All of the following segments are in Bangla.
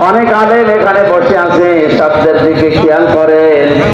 অনেক আলেম এখানে বসে আছে শব্দের দিকে খেয়াল করেন।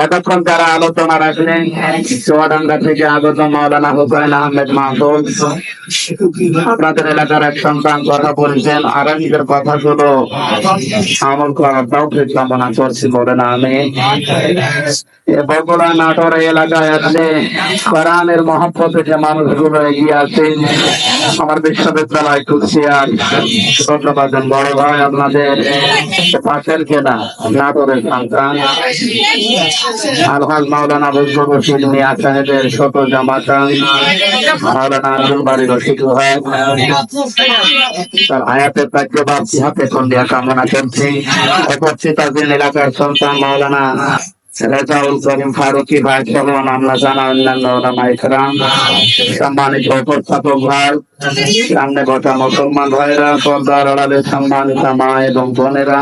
এতক্ষণ যারা আলোচনা রাখলেন চুয়াডাঙ্গা থেকে আগত হুসাইন আহমেদ আপনাদের এলাকার এক সন্তান কথা বলছেন আরামিদের কথাগুলো আমল করার তৌফিক কামনা করছি বলে না আমি বগুড়া নাটোর এলাকায় আছে কোরআনের যে মানুষগুলো এগিয়ে আছে। আমার বড় ভাই, আপনাদের পাশের কেনা। নাটোরের সন্তান মাওলানা রশিদ মিয়া সাহেবের শত জামাতা মাওলানা আব্দুল বাড়ি রশিদ তার হায়াতের কার্য বাপসি হাতে কন্যা কামনা করছি। আছেন এলাকার সন্তান মাওলানা রেজাউল করিম ফারুকি ভাই সহ আমরা জানা অন্যান্য ওলামা সম্মানিত উপস্থাপক ভাই, সামনে বসা মুসলমান ভাইরা, পর্দার আড়ালে সম্মানিত মা এবং বোনেরা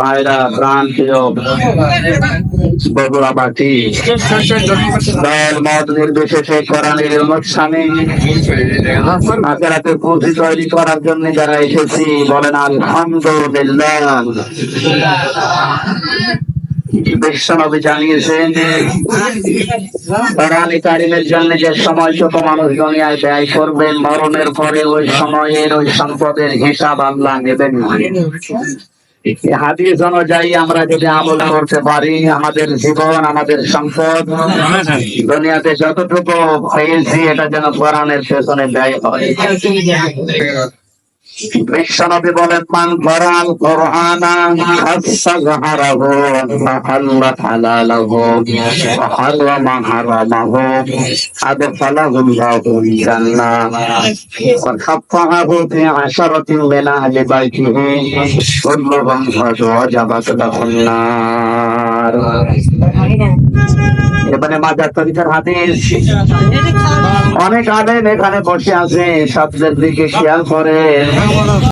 ভাইরা, প্রাণ প্রিয় বগুড়াবাসী, দল, মত নির্বিশেষে কোরআনের অনুষ্ঠানে আখেরাতে পুঁজি তৈরি করার জন্য যারা এসেছি, বলেন আলহামদুলিল্লাহ। বিশ্বনবী জানিয়েছেন কোরআনে কারিমের জন্য যে সময়টুকু মানুষ দুনিয়ায় ব্যয় করবে, মরণের পরে ওই সময়ের ওই সম্পদের হিসাব আল্লাহ নেবেন হাদিস অনুযায়ী আমরা যদি আমল করতে পারি, আমাদের জীবন, আমাদের সম্পদ, দুনিয়াতে যতটুকু পেয়েছি এটা যেন কোরআনের পেছনে ব্যয় হয়। বিশ্বনবী বলেন মান করাল কোরআনা হাসা জাহারাহু ফাহাল্লা হালালাহু ফাহাররামা হারামাহু আদখালাহু আল্লাহু জান্নাহ ওয়া খাফফাহু ফি আশারাতিন আহলি বাইতিহি কুল্লুহুম ওয়াজাবাত লাহুন নার এবারে মাজার তরিকার হাদিস অনেক আলেম এখানে বসে আছে শব্দের দিকে খেয়াল করে।